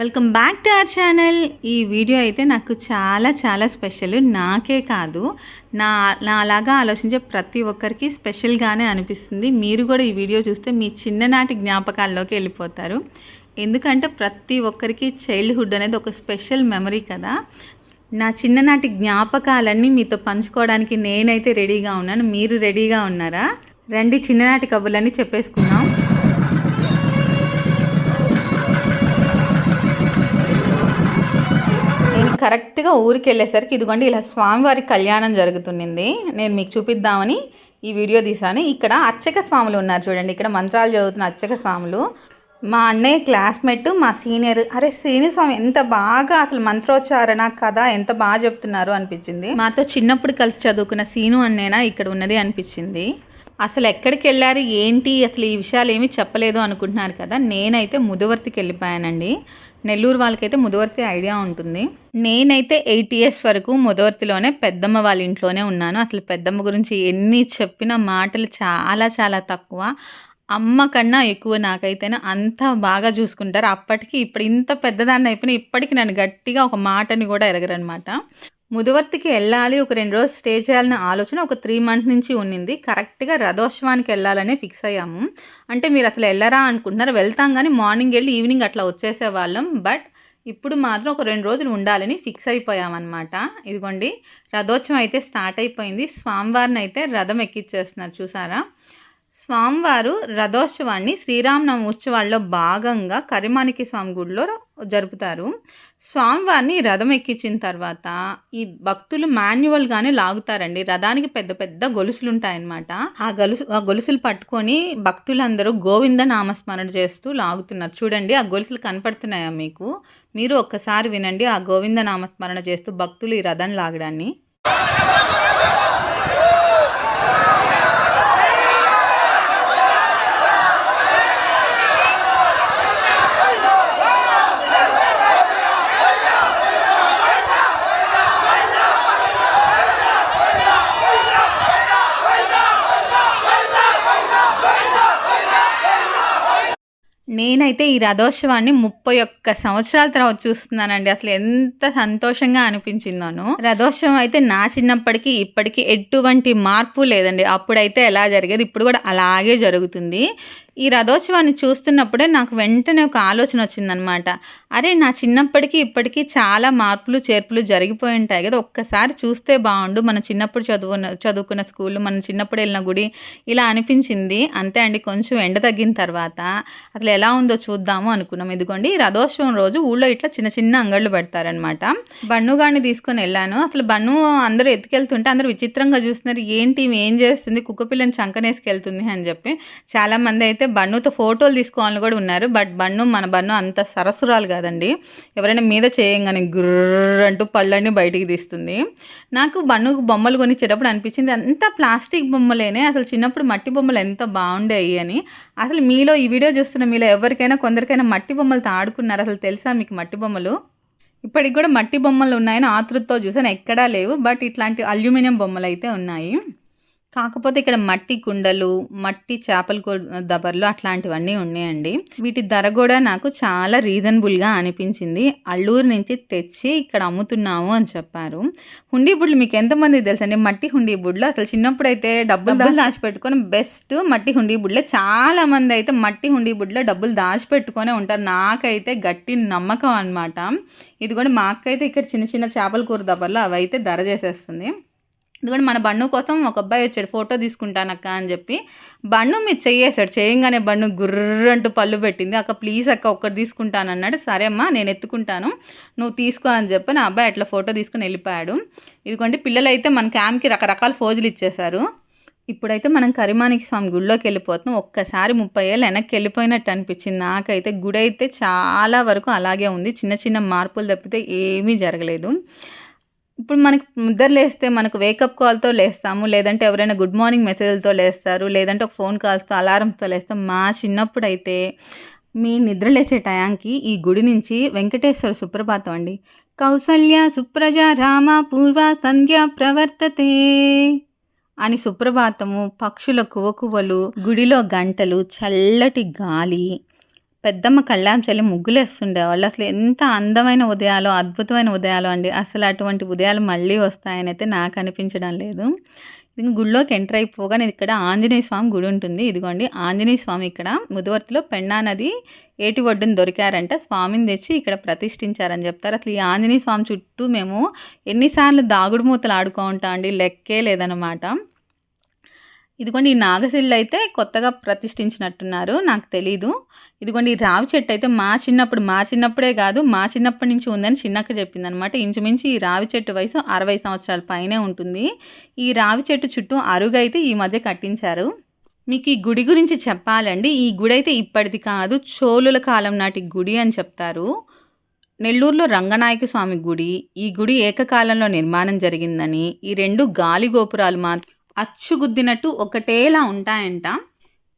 Welcome back to our channel. ఈ video అయితే నాకు చాలా చాలా స్పెషల్. నాకే కాదు. నా నాలాగా ఆలోచించే ప్రతి ఒక్కరికి స్పెషల్గానే అనిపిస్తుంది. మీరు కూడా ఈ వీడియో చూస్తే మీ చిన్ననాటి జ్ఞాపకాల్లోకి వెళ్ళిపోతారు. ఎందుకంటే ప్రతి ఒక్కరికి చైల్డ్హుడ్ అనేది ఒక స్పెషల్ మెమరీ కదా. నా చిన్ననాటి జ్ఞాపకాలన్నీ మీతో పంచుకోవడానికి నేనైతే రెడీగా ఉన్నాను. మీరు రెడీగా ఉన్నారా? రండి చిన్ననాటి కబుర్లన్నీ చెప్పేసుకుందాం. కరెక్ట్గా ఊరికి వెళ్ళేసరికి ఇదిగోండి ఇలా స్వామివారి కళ్యాణం జరుగుతుంది నేను మీకు చూపిద్దామని ఈ వీడియో తీశాను. ఇక్కడ అచ్చక స్వాములు ఉన్నారు చూడండి ఇక్కడ మంత్రాలు చదువుతున్న అచ్చక స్వాములు. మా అన్నయ్య క్లాస్మేట్ మా సీనియర్. అరే శ్రీని స్వామి ఎంత బాగా అసలు మంత్రోచ్చారణ కథ ఎంత బాగా చెప్తున్నారు అనిపించింది. మాతో చిన్నప్పుడు కలిసి చదువుకున్న సీను అన్నైనా ఇక్కడ ఉన్నది అనిపించింది. అసలు ఎక్కడికి వెళ్ళారు ఏంటి అసలు ఈ విషయాలు ఏమీ చెప్పలేదు అనుకుంటున్నారు కదా. నేనైతే ముదువర్తికి వెళ్ళిపోయానండి. నెల్లూరు వాళ్ళకైతే ముదవర్తి ఐడియా ఉంటుంది. నేనైతే ఎయిట్ ఇయర్స్ వరకు ముదవర్తిలోనే పెద్దమ్మ వాళ్ళ ఇంట్లోనే ఉన్నాను. అసలు పెద్దమ్మ గురించి ఎన్ని చెప్పిన మాటలు చాలా చాలా తక్కువ. అమ్మ కన్నా ఎక్కువ నాకైతేనే అంత బాగా చూసుకుంటారు. అప్పటికి ఇప్పుడు ఇంత పెద్దదాన్ని అయిపోయినా ఇప్పటికి నన్ను గట్టిగా ఒక మాటని కూడా ఎరగరనమాట. ముదవర్తికి వెళ్ళాలి ఒక రెండు రోజులు స్టే చేయాలనే ఆలోచన ఒక త్రీ మంత్ నుంచి ఉన్నింది. కరెక్ట్గా రథోత్సవానికి వెళ్ళాలనే ఫిక్స్ అయ్యాము. అంటే మీరు అసలు వెళ్ళరా అనుకుంటున్నారు. వెళ్తాం కానీ మార్నింగ్ వెళ్ళి ఈవినింగ్ అట్లా వచ్చేసే వాళ్ళం. బట్ ఇప్పుడు మాత్రం ఒక రెండు రోజులు ఉండాలని ఫిక్స్ అయిపోయామన్నమాట. ఇదిగోండి రథోత్సవం అయితే స్టార్ట్ అయిపోయింది. స్వామివారిని అయితే రథం ఎక్కిచ్చేస్తున్నారు. చూసారా? స్వామివారు రథోత్సవాన్ని శ్రీరామనవమి ఉత్సవాల్లో భాగంగా కరిమానికి స్వామి గుడిలో జరుపుతారు. స్వామివారిని రథం ఎక్కించిన తర్వాత ఈ భక్తులు మాన్యువల్గానే లాగుతారండి. రథానికి పెద్ద పెద్ద గొలుసులు ఉంటాయన్నమాట. ఆ గొలుసు ఆ గొలుసులు పట్టుకొని భక్తులందరూ గోవింద నామస్మరణ చేస్తూ లాగుతున్నారు. చూడండి ఆ గొలుసులు కనపడుతున్నాయా మీకు? మీరు ఒక్కసారి వినండి ఆ గోవింద నామస్మరణ చేస్తూ భక్తులు ఈ రథం లాగడాన్ని. నేనైతే ఈ రథోత్సవాన్ని ముప్పై ఒక్క సంవత్సరాల తర్వాత చూస్తున్నానండి. అసలు ఎంత సంతోషంగా అనిపించిందోను రథోత్సవం అయితే నా చిన్నప్పటికీ ఇప్పటికీ ఎటువంటి మార్పు లేదండి. అప్పుడైతే ఎలా జరిగేది ఇప్పుడు కూడా అలాగే జరుగుతుంది. ఈ రథోత్సవాన్ని చూస్తున్నప్పుడే నాకు వెంటనే ఒక ఆలోచన వచ్చిందనమాట అరే నా చిన్నప్పటికీ ఇప్పటికీ చాలా మార్పులు చేర్పులు జరిగిపోయి ఉంటాయి కదా. ఒక్కసారి చూస్తే బాగుండు. మన చిన్నప్పుడు చదువున్న చదువుకున్న స్కూల్ మనం చిన్నప్పుడు వెళ్ళిన గుడి ఇలా అనిపించింది. అంతే అండి. కొంచెం ఎండ తగ్గిన తర్వాత అసలు ఎలా ఉందో చూద్దాము అనుకున్నాం. ఇదిగోండి రథోత్సవం రోజు ఊళ్ళో ఇట్లా చిన్న చిన్న అంగళ్ళు పెడతారనమాట బన్నుగాడిని తీసుకొని వెళ్ళాను. అసలు బన్ను అందరూ ఎత్తుకెళ్తుంటే అందరూ విచిత్రంగా చూస్తున్నారు. ఏంటి ఏం చేస్తుంది? కుక్కపిల్లని చంకనేసుకెళ్తుంది అని చెప్పి చాలామంది అయితే బన్నుతో ఫోటోలు తీసుకోవాలని కూడా ఉన్నారు బట్ బన్ను మన బన్ను అంత సరసురాలు కాదండి. ఎవరైనా మీద చేయంగానే గుర్ర అంటూ పళ్ళన్నీ బయటికి తీస్తుంది. నాకు బన్నుకు బొమ్మలు కొనిచ్చేటప్పుడు అనిపించింది అంతా ప్లాస్టిక్ బొమ్మలేనే అసలు చిన్నప్పుడు మట్టి బొమ్మలు ఎంత బాగుండేవి అని. అసలు మీలో ఈ వీడియో చూస్తున్న మీలో ఎవరికైనా కొందరికైనా మట్టి బొమ్మలతో ఆడుకున్నారు అసలు తెలుసా మీకు మట్టి బొమ్మలు? ఇప్పటికి కూడా మట్టి బొమ్మలు ఉన్నాయని ఆతృతతో చూసాను ఎక్కడా లేవు బట్ ఇట్లాంటి అల్యూమినియం బొమ్మలు అయితే ఉన్నాయి. కాకపోతే ఇక్కడ మట్టి కుండలు మట్టి చేపల దబర్లు అట్లాంటివన్నీ ఉన్నాయండి. వీటి ధర కూడా నాకు చాలా రీజనబుల్గా అనిపించింది. అల్లూరు నుంచి తెచ్చి ఇక్కడ అమ్ముతున్నాము అని చెప్పారు. హుండీ బుడ్లు మీకు ఎంతమంది తెలుసండి? మట్టి హుండీ బుడ్లు అసలు చిన్నప్పుడు అయితే డబ్బులు దాచిపెట్టుకొని బెస్ట్ మట్టి హుండీ బుడ్లే. చాలా మంది అయితే మట్టి హుండీ బుడ్లో డబ్బులు దాచిపెట్టుకొనే ఉంటారు. నాకైతే గట్టి నమ్మకం అనమాట ఇది కూడా మా అక్క అయితే ఇక్కడ చిన్న చిన్న చేపల కూర దబ్బర్లు అవి అయితే ధర చేసేస్తుంది. ఎందుకంటే మన బండు కోసం ఒక అబ్బాయి వచ్చాడు ఫోటో తీసుకుంటానక్క అని చెప్పి. బండు మీరు చేయేశాడు చేయంగానే బండు గుర్రంటూ పళ్ళు పెట్టింది. అక్క ప్లీజ్ అక్క ఒక్కటి తీసుకుంటాను అన్నాడు సరే అమ్మా నేను ఎత్తుకుంటాను. నువ్వు తీసుకో అని చెప్పి నా అబ్బాయి అట్లా ఫోటో తీసుకుని వెళ్ళిపోయాడు. ఇదిగోండి పిల్లలు అయితే మన క్యాంప్కి రకరకాల ఫోజులు ఇచ్చేశారు. ఇప్పుడైతే మనం కరిమానికి స్వామి గుడిలోకి వెళ్ళిపోతున్నాం. ఒక్కసారి ముప్పై ఏళ్ళు వెనక్కి వెళ్ళిపోయినట్టు అనిపించింది. నాకైతే గుడి అయితే చాలా వరకు అలాగే ఉంది. చిన్న చిన్న మార్పులు తప్పితే ఏమీ జరగలేదు. ఇప్పుడు మనకి నిద్ర లేస్తే మనకు వేకప్ కాల్తో లేస్తాము లేదంటే ఎవరైనా గుడ్ మార్నింగ్ మెసేజ్లతో లేస్తారు లేదంటే ఒక ఫోన్ కాల్స్తో అలారంతో లేస్తాం మా చిన్నప్పుడు అయితే మీ నిద్ర లేచే టయానికి ఈ గుడి నుంచి వెంకటేశ్వర సుప్రభాతం అండి. కౌసల్య సుప్రజ రామ పూర్వ సంధ్య ప్రవర్తతే అని సుప్రభాతము పక్షుల కువకువలు గుడిలో గంటలు చల్లటి గాలి పెద్దమ్మ కళ్ళాం చెల్లి ముగ్గులేస్తుండేవాళ్ళు. అసలు ఎంత అందమైన ఉదయాలు అద్భుతమైన ఉదయాలు అండి. అసలు అటువంటి ఉదయాలు మళ్ళీ వస్తాయనైతే నాకు అనిపించడం లేదు. ఇది గుడిలోకి ఎంటర్ అయిపోగానే ఇక్కడ ఆంజనేయ స్వామి గుడి ఉంటుంది. ఇదిగోండి ఆంజనేయ స్వామి ఇక్కడ ముదివర్తిలో పెన్నా నది ఏటి ఒడ్డును దొరికారంట. స్వామిని తెచ్చి ఇక్కడ ప్రతిష్ఠించారని చెప్తారు. అసలు ఈ ఆంజనేయ స్వామి చుట్టూ మేము ఎన్నిసార్లు దాగుడు మూతలు ఆడుకుంటామండి లెక్కే లేదనమాట. ఇదిగోండి ఈ నాగశిల అయితే కొత్తగా ప్రతిష్ఠించినట్టున్నారు. నాకు తెలీదు. ఇదిగోండి ఈ రావి చెట్టు అయితే మా చిన్నప్పుడు మా చిన్నప్పుడే కాదు మా చిన్నప్పటి నుంచి ఉందని చిన్నక్క చెప్పింది అనమాట ఇంచుమించు ఈ రావి చెట్టు వయసు 60 సంవత్సరాల పైనే ఉంటుంది. ఈ రావి చెట్టు చుట్టూ అరుగు అయితే ఈ మధ్య కట్టించారు. మీకు ఈ గుడి గురించి చెప్పాలండి. ఈ గుడి అయితే ఇప్పటిది కాదు. చోళుల కాలం నాటి గుడి అని చెప్తారు. నెల్లూరులో రంగనాయక స్వామి గుడి. ఈ గుడి ఏకకాలంలో నిర్మాణం జరిగిందని, ఈ రెండు గాలి గోపురాలు మాత్రం అచ్చుగుద్దినట్టు ఒకటేలా ఉంటాయంట.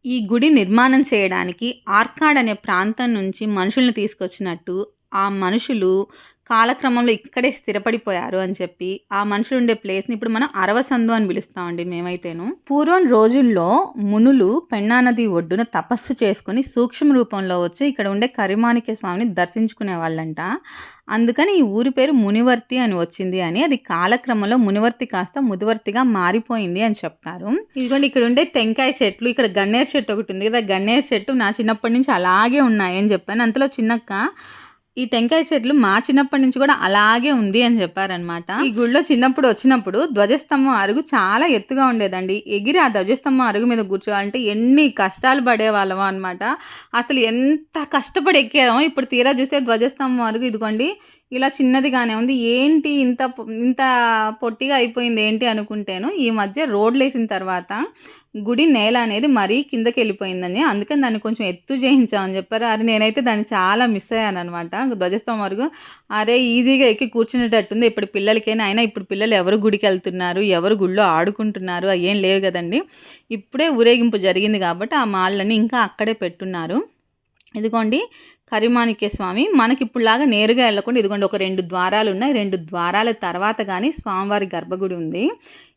ఈ గుడి నిర్మాణం చేయడానికి ఆర్కాడ్ అనే ప్రాంతం నుంచి మనుషుల్ని తీసుకొచ్చినట్టు, ఆ మనుషులు కాలక్రమంలో ఇక్కడే స్థిరపడిపోయారు అని చెప్పి, ఆ మనుషులు ఉండే ప్లేస్‌ని ఇప్పుడు మనం అరవసందు అని పిలుస్తామండి మేమైతేను. పూర్వం రోజుల్లో మునులు పెన్నా నది ఒడ్డున తపస్సు చేసుకొని సూక్ష్మ రూపంలో వచ్చి ఇక్కడ ఉండే కరిమాణిక్య స్వామిని దర్శించుకునే వాళ్ళంట అందుకని ఈ ఊరి పేరు మునివర్తి అని వచ్చింది అని, అది కాలక్రమంలో మునివర్తి కాస్త ముదివర్తిగా మారిపోయింది అని చెప్తారు. ఇదిగోండి ఇక్కడ ఉండే టెంకాయ చెట్లు, ఇక్కడ గన్నేరు చెట్టు ఒకటి ఉంది కదా! గన్నేరు చెట్టు నా చిన్నప్పటి నుంచి అలాగే ఉన్నాయని చెప్పాను. అంతలో చిన్నక్క ఈ టెంకాయ చెట్లు మా చిన్నప్పటి నుంచి కూడా అలాగే ఉంది అని చెప్పారనమాట. ఈ గుడిలో చిన్నప్పుడు వచ్చినప్పుడు ధ్వజస్తంభం అరుగు చాలా ఎత్తుగా ఉండేదండి. ఎగిరి ఆ ధ్వజస్తంభం అరుగు మీద కూర్చోవాలంటే ఎన్ని కష్టాలు పడేవాళ్ళమో అనమాట. అసలు ఎంత కష్టపడి ఎక్కామో ఇప్పుడు తీరా చూస్తే ధ్వజస్తంభం అరుగు ఇదిగోండి ఇలా చిన్నదిగానే ఉంది. ఏంటి ఇంత ఇంత పొట్టిగా అయిపోయింది ఏంటి అనుకుంటేను ఈ మధ్య రోడ్లు వేసిన తర్వాత గుడి నేల అనేది మరీ కిందకి వెళ్ళిపోయిందని అందుకని దాన్ని కొంచెం ఎత్తు చేయించామని చెప్పారు. అరే నేనైతే దాన్ని చాలా మిస్ అయ్యాను అనమాట ధ్వజస్తం వరకు అరే! ఈజీగా ఎక్కి కూర్చునేటట్టుంది ఇప్పుడు పిల్లలకైనా. అయినా ఇప్పుడు పిల్లలు ఎవరు గుడికి వెళ్తున్నారు ఎవరు గుళ్ళో ఆడుకుంటున్నారు? అయ్యేం లేవు కదండీ. ఇప్పుడే ఊరేగింపు జరిగింది కాబట్టి ఆ మాళ్ళని ఇంకా అక్కడే పెట్టున్నారు. ఇదిగోండి కరిమాణిక్య స్వామి. మనకిప్పుడులాగా నేరుగా వెళ్ళకుండా ఇదిగోండి ఒక రెండు ద్వారాలు ఉన్నాయి రెండు ద్వారాల తర్వాత కానీ స్వామివారి గర్భగుడి ఉంది.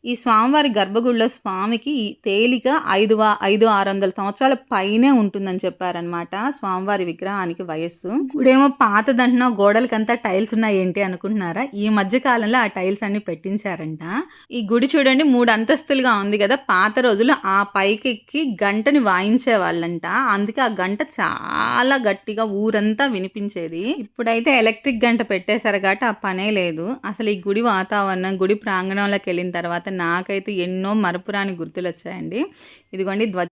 ఈ స్వామివారి గర్భగుడిలో స్వామికి తేలిక ఐదు ఐదు ఆరు వందల సంవత్సరాల పైనే ఉంటుందని చెప్పారనమాట. స్వామివారి విగ్రహానికి వయస్సు. గుడేమో పాతదంటున్నా గోడలకంతా టైల్స్ ఉన్నాయి ఏంటి అనుకుంటున్నారా? ఈ మధ్య కాలంలో ఆ టైల్స్ అన్ని పెట్టించారంట. ఈ గుడి చూడండి మూడు అంతస్తులుగా ఉంది కదా! పాత రోజులు ఆ పైకెక్కి గంటని వాయించేవాళ్ళంట. అందుకే ఆ గంట చాలా గట్టిగా ఊరంతా వినిపించేది. ఇప్పుడైతే ఎలక్ట్రిక్ గంట పెట్టేశారు కాబట్టి ఆ పనే లేదు. అసలు ఈ గుడి వాతావరణం, గుడి ప్రాంగణంలోకి వెళ్ళిన తర్వాత నాకైతే ఎన్నో మరపురాని గుర్తులు వచ్చాయండి ఇదిగోండి ధ్వజ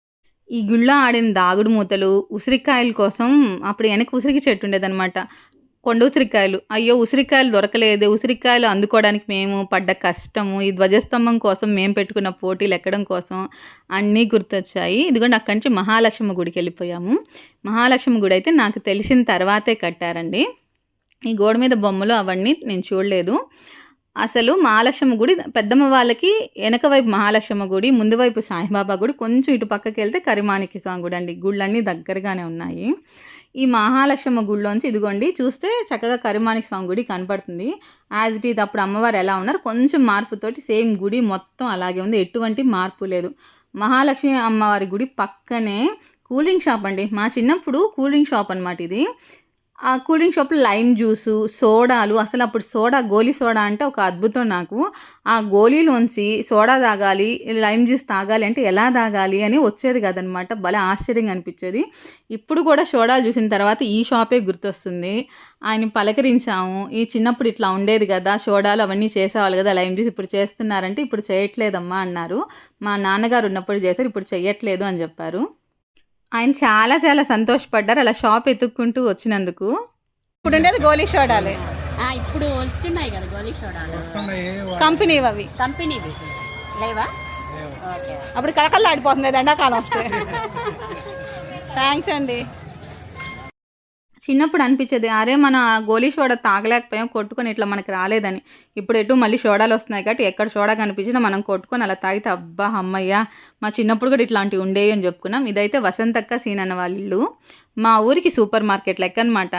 ఈ గుడిలో ఆడిన దాగుడు మూతలు, ఉసిరికాయల కోసం అప్పుడు వెనక ఉసిరికి చెట్టు ఉండేదనమాట. కొండ ఉసిరికాయలు. అయ్యో! ఉసిరికాయలు దొరకలేదు ఉసిరికాయలు అందుకోవడానికి మేము పడ్డ కష్టము, ఈ ధ్వజస్తంభం కోసం మేము పెట్టుకున్న పోటీలు ఎక్కడం కోసం అన్నీ గుర్తొచ్చాయి. ఇదిగోండి అక్కడి నుంచి మహాలక్ష్మి గుడికెళ్ళిపోయాము. మహాలక్ష్మి గుడి అయితే నాకు తెలిసిన తర్వాతే కట్టారండి. ఈ గోడ మీద బొమ్మలు అవన్నీ నేను చూడలేదు. అసలు మహాలక్ష్మి గుడి పెద్దమ్మ వాళ్ళకి వెనక వైపు మహాలక్ష్మి గుడి, ముందు వైపు సాయిబాబా గుడి, కొంచెం ఇటు పక్కకి వెళ్తే కరిమాణిక్య స్వామి గుడి అండి. గుళ్ళన్నీ దగ్గరగానే ఉన్నాయి. ఈ మహాలక్ష్మి గుడిలోంచి ఇదిగోండి చూస్తే చక్కగా కరిమాణిక్య స్వామి గుడి కనపడుతుంది. యాజ్ ఇట్ ఈజ్ అప్పుడు అమ్మవారు ఎలా ఉన్నారు కొంచెం మార్పుతోటి సేమ్ గుడి మొత్తం అలాగే ఉంది. ఎటువంటి మార్పు లేదు. మహాలక్ష్మి అమ్మవారి గుడి పక్కనే కూలింగ్ షాప్ అండి. మా చిన్నప్పుడు కూలింగ్ షాప్ అనమాట ఇది. ఆ కూలింగ్ షాప్‌లో లైమ్ జ్యూసు, సోడాలు అసలు అప్పుడు సోడా గోలీ సోడా అంటే ఒక అద్భుతం నాకు. ఆ గోలీలోంచి సోడా తాగాలి, లైమ్ జ్యూస్ తాగాలి అంటే ఎలా తాగాలి అని వచ్చేది కాదనమాట. భలే ఆశ్చర్యంగా అనిపించేది. ఇప్పుడు కూడా సోడాలు చూసిన తర్వాత ఈ షాపే గుర్తొస్తుంది. ఆయన పలకరించాము. ఈ చిన్నప్పుడు ఇట్లా ఉండేది కదా! సోడాలు అవన్నీ చేసేవాళ్ళు కదా! లైమ్ జ్యూస్ ఇప్పుడు చేస్తున్నారంటే, ఇప్పుడు చేయట్లేదమ్మా అన్నారు. మా నాన్నగారు ఉన్నప్పుడు చేశారు. ఇప్పుడు చేయట్లేదు అని చెప్పారు. ఆయన చాలా చాలా సంతోషపడ్డారు. అలా షాప్ ఎతుక్కుంటూ వచ్చినందుకు. ఇప్పుడుండేది గోలీ సోడాలే. ఆ, ఇప్పుడు వస్తున్నాయి కదా గోలీ సోడాలు కంపెనీవి అవి. కంపెనీవి లేవా ఓకే అప్పుడు కళకళలాడిపోతుంది ఎండాకాలం వస్తే. థ్యాంక్స్ అండి. చిన్నప్పుడు అనిపించేది అరే మన గోలీ సోడా తాగలేకపోయాం కొట్టుకొని ఇట్లా మనకి రాలేదని. ఇప్పుడు ఎటు మళ్ళీ సోడాలు వస్తున్నాయి కాబట్టి ఎక్కడ సోడా కనిపించినా మనం కొట్టుకొని అలా తాగితే అబ్బా! అమ్మయ్య మా చిన్నప్పుడు కూడా ఇట్లాంటివి ఉండేవి అని చెప్పుకున్నాం. ఇదైతే వసంతక్క, సీన్ వాళ్ళ ఇల్లు. మా ఊరికి సూపర్ మార్కెట్ లెక్క అనమాట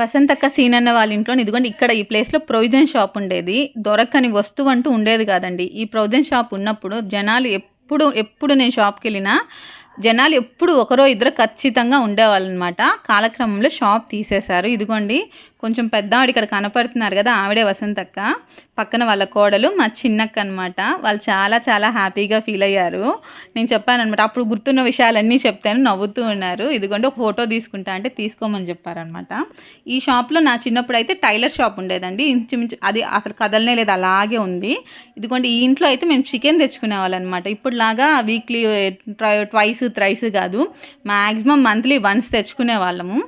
వసంతక్క, సీన్ అన్న వాళ్ళ ఇంట్లో ఇదిగోండి ఇక్కడ ఈ ప్లేస్‌లో ప్రొవిజన్ షాప్ ఉండేది. దొరకని వస్తువు అంటూ ఉండేది కాదండి. ఈ ప్రొవిజన్ షాప్ ఉన్నప్పుడు జనాలు ఎప్పుడు ఎప్పుడు నేను షాప్కి వెళ్ళినా జనాలు ఎప్పుడు ఒకరో ఇద్దరు ఖచ్చితంగా ఉండేవాళ్ళు అనమాట కాలక్రమంలో షాప్ తీసేశారు. ఇదిగోండి కొంచెం పెద్ద ఆవిడ ఇక్కడ కనపడుతున్నారు కదా ఆవిడే వసంతక్క. పక్కన వాళ్ళ కోడలు మా చిన్నక్క అనమాట వాళ్ళు చాలా చాలా హ్యాపీగా ఫీల్ అయ్యారు. నేను చెప్పాను అనమాట అప్పుడు గుర్తున్న విషయాలన్నీ చెప్తాను నవ్వుతూ ఉన్నారు. ఇదిగోండి ఒక ఫోటో తీసుకుంటా అంటే తీసుకోమని చెప్పారనమాట ఈ షాప్లో నా చిన్నప్పుడు అయితే టైలర్ షాప్ ఉండేదండి. ఇంచుమించు అది అసలు కదలనే లేదు అలాగే ఉంది. ఇదిగోండి ఈ ఇంట్లో అయితే మేము చికెన్ తెచ్చుకునే అనమాట ఇప్పుడులాగా వీక్లీ ట్వైస్ త్రైస్ కాదు. మ్యాక్సిమం మంత్లీ వన్స్ తెచ్చుకునే వాళ్ళము.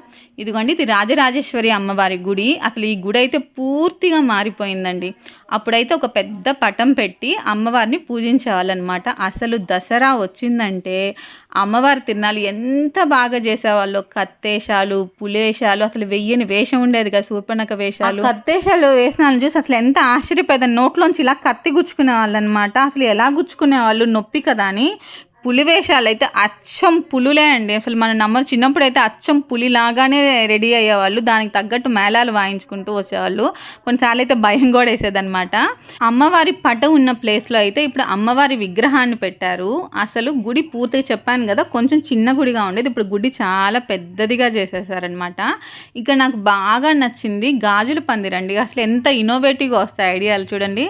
ఇదిగోండి ఇది రాజరాజేశ్వరి అమ్మవారి గుడి. అసలు ఈ గుడి అయితే పూర్తిగా మారిపోయిందండి. అప్పుడైతే ఒక పెద్ద పటం పెట్టి అమ్మవారిని పూజించేవాళ్ళనమాట. అసలు దసరా వచ్చిందంటే అమ్మవారి తిరణాలు ఎంత బాగా చేసేవాళ్ళు? కత్తేశాలు పులేశాలు అసలు వెయ్యని వేషం ఉండేది కదా సూర్పణక వేషాలు. కత్తేశాలు వేసినాలను చూసి అసలు ఎంత ఆశ్చర్యపోయేది నోట్లోంచి ఇలా కత్తి గుచ్చుకునే వాళ్ళు అనమాట అసలు ఎలా గుచ్చుకునే వాళ్ళు నొప్పి కదా అని. పులి వేషాలు అయితే అచ్చం పులులే అండి. అసలు మన నమ్మరు చిన్నప్పుడు అయితే అచ్చం పులి లాగానే రెడీ అయ్యేవాళ్ళు. దానికి తగ్గట్టు మేళాలు వాయించుకుంటూ వచ్చేవాళ్ళు. కొన్నిసార్లు అయితే భయం కూడా వేసేదనమాట అమ్మవారి పట ఉన్న ప్లేస్లో అయితే ఇప్పుడు అమ్మవారి విగ్రహాన్ని పెట్టారు. అసలు గుడి పూర్తిగా చెప్పాను కదా కొంచెం చిన్న గుడిగా ఉండేది. ఇప్పుడు గుడి చాలా పెద్దదిగా చేసేసారనమాట ఇక్కడ నాకు బాగా నచ్చింది గాజుల పందిరండి అసలు ఎంత ఇన్నోవేటివ్గా వస్తాయి ఐడియాలు చూడండి.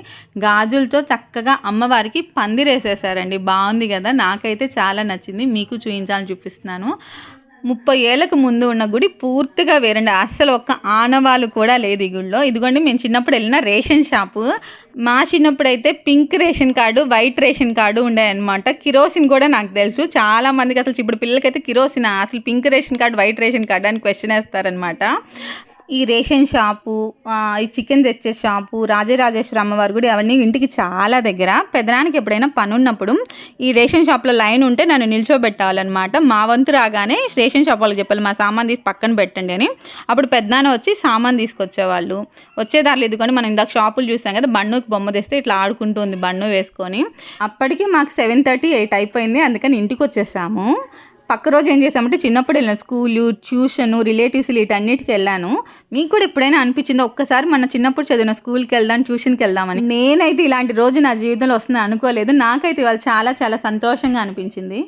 గాజులతో చక్కగా అమ్మవారికి పందిరేసేసారండి. బాగుంది కదా నాకు నాకైతే చాలా నచ్చింది. మీకు చూపించాలని చూపిస్తున్నాను. ముప్పై ఏళ్ళకు ముందు ఉన్న గుడి పూర్తిగా వేరండి. అస్సలు ఒక్క ఆనవాలు కూడా లేదు ఈ గుడిలో. ఇదిగోండి మేము చిన్నప్పుడు వెళ్ళిన రేషన్ షాపు. మా చిన్నప్పుడు అయితే pink ration card white ration card ఉండేయన్నమాట. Kerosene కూడా నాకు తెలుసు. చాలా మందికి అసలు ఇప్పుడు పిల్లలకైతే కిరోసిన్ అసలు pink ration card white ration card అని క్వశ్చన్ వేస్తారనమాట ఈ రేషన్ షాపు ఈ చికెన్ తెచ్చే షాపు రాజరాజేశ్వర అమ్మవారి గుడి అవన్నీ ఇంటికి చాలా దగ్గర. పెదనానికి ఎప్పుడైనా పని ఉన్నప్పుడు ఈ రేషన్ షాప్లో లైన్ ఉంటే నన్ను నిల్చోబెట్టాలన్నమాట. మా వంతు రాగానే రేషన్ షాప్ వాళ్ళకి చెప్పాలి మా సామాన్ తీసి పక్కన పెట్టండి అని. అప్పుడు పెద్దనాన్న వచ్చి సామాన్ తీసుకొచ్చేవాళ్ళు. వచ్చేదారులు ఇదిగోండి మనం ఇందాక షాపులు చూసాం కదా బండుకి బొమ్మ తెస్తే ఇట్లా ఆడుకుంటుంది బన్ను బండు వేసుకొని. అప్పటికి మాకు సెవెన్ థర్టీ ఎయిట్ అయిపోయింది అందుకని ఇంటికి వచ్చేసాము. పక్క రోజు ఏం చేసామంటే చిన్నప్పుడు వెళ్ళాను స్కూలు ట్యూషను రిలేటివ్స్ వీటన్నిటికి వెళ్ళాను. మీకు కూడా ఎప్పుడైనా అనిపించిందో? ఒక్కసారి మన చిన్నప్పుడు చదివిన స్కూల్కి వెళ్దాం ట్యూషన్కి వెళ్దామని. నేనైతే ఇలాంటి రోజు నా జీవితంలో వస్తుంది అనుకోలేదు. నాకైతే ఇవాళ చాలా చాలా సంతోషంగా అనిపించింది.